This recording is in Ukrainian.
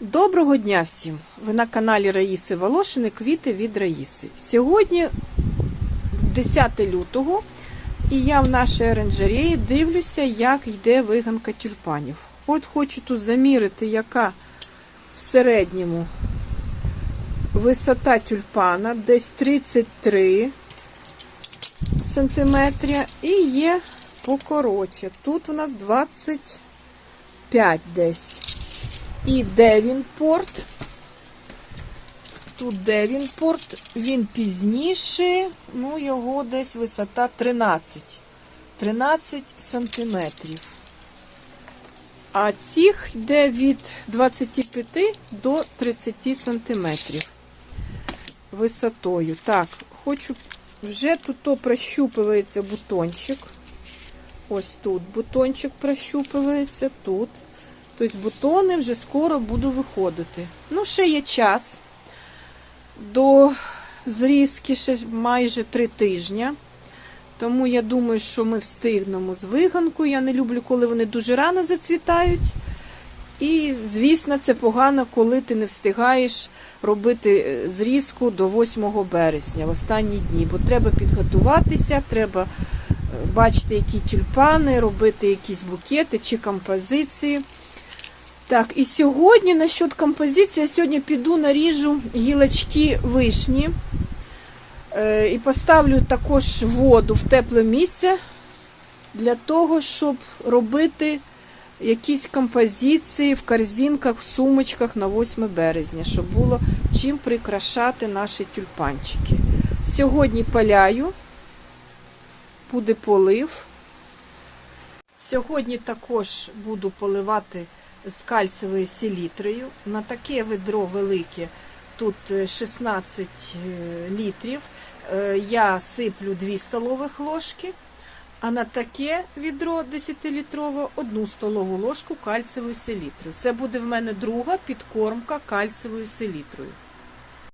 Доброго дня всім! Ви на каналі Раїси Волошини Квіти від Раїси. Сьогодні 10 лютого, і я в нашій оранжереї дивлюся, як йде виганка тюльпанів. От хочу тут замірити, яка в середньому висота тюльпана, десь 33 сантиметри, і є покоротше. Тут у нас 25 десь. І Девінпорт. Тут Девінпорт, він пізніший, ну його десь висота 13. 13 сантиметрів. А цих йде від 25 до 30 сантиметрів висотою. Так, хочу, вже тут прощупується бутончик. Ось тут бутончик прощупується, тут. Тобто бутони вже скоро буду виходити. Ну, ще є час. До зрізки ще майже три тижні. Тому я думаю, що ми встигнемо з виганкою. Я не люблю, коли вони дуже рано зацвітають. І, звісно, це погано, коли ти не встигаєш робити е, зрізку до 8 березня, в останні дні. Бо треба підготуватися, треба е, бачити, які тюльпани, робити якісь букети чи композиції. Так, і сьогодні насчет композиції, я сьогодні піду наріжу гілочки вишні. Е, і поставлю також воду в тепле місце для того, щоб робити якісь композиції в корзинках, в сумочках на 8 березня, щоб було чим прикрашати наші тюльпанчики. Сьогодні паляю, буде полив. Сьогодні також буду поливати з кальцевою селітрою. На таке ведро велике, тут е, 16 е, літрів. Е, Я сиплю 2 столових ложки, а на таке відро 10-літрове 1 столову ложку кальцевою селітрою. Це буде в мене друга підкормка кальцевою селітрою.